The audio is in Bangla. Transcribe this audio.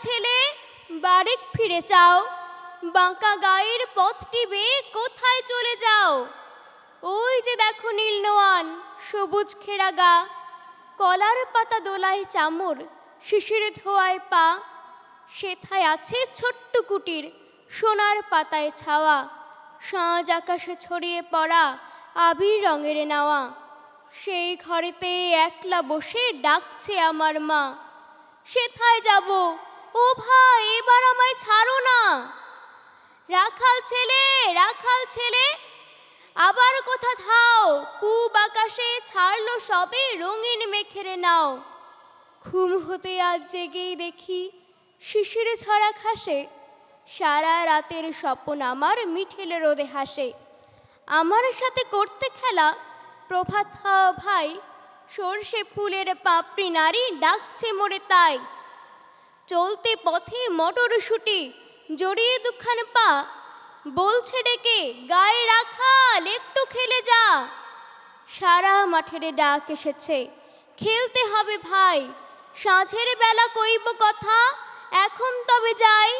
ছেলে বারেক ফিরে চাও। বাঁকা গায়ের পথটি বেয়ে কোথায় চলে যাও? ওই যে দেখো নীল নোয়ান, সবুজ খেরা গা। কলার পাতা দোলায় চামর, শিশির ধোয়ায় পা। সেথায় আছে ছোট্ট কুটির, সোনার পাতায় ছাওয়া। সাঁজ আকাশে ছড়িয়ে পড়া আবির রঙের নেওয়া। সেই ঘরেতে একলা বসে ডাকছে আমার মা। সেথায় যাব? ও ভাই, এবার আমায় ছাড়ো না। রাখাল ছেলে রাখাল ছেলে, আবার কোথা থাও। পূব আকাশে ছাড়লো সবে রঙিন মেখেরে নাও। ঘুম হতে আজ জেগেই দেখি, শিশিরে ছড়া খাসে সারা রাতের স্বপন আমার মিঠেলে রোদে হাসে। আমার সাথে করতে খেলা, প্রভাত ভাই, সর্ষে ফুলের পাপড়ি নারী ডাকছে মোরে তাই। চলতে পথে মটরশুটি জড়িয়ে দুখান পা। বলছে ডেকে, গায়ে রাখাল, একটু খেলে যা। সারা মাঠের ডাক এসেছে, খেলতে হবে ভাই, সাঁঝের বেলা কইব কথা, এখন তবে যাই।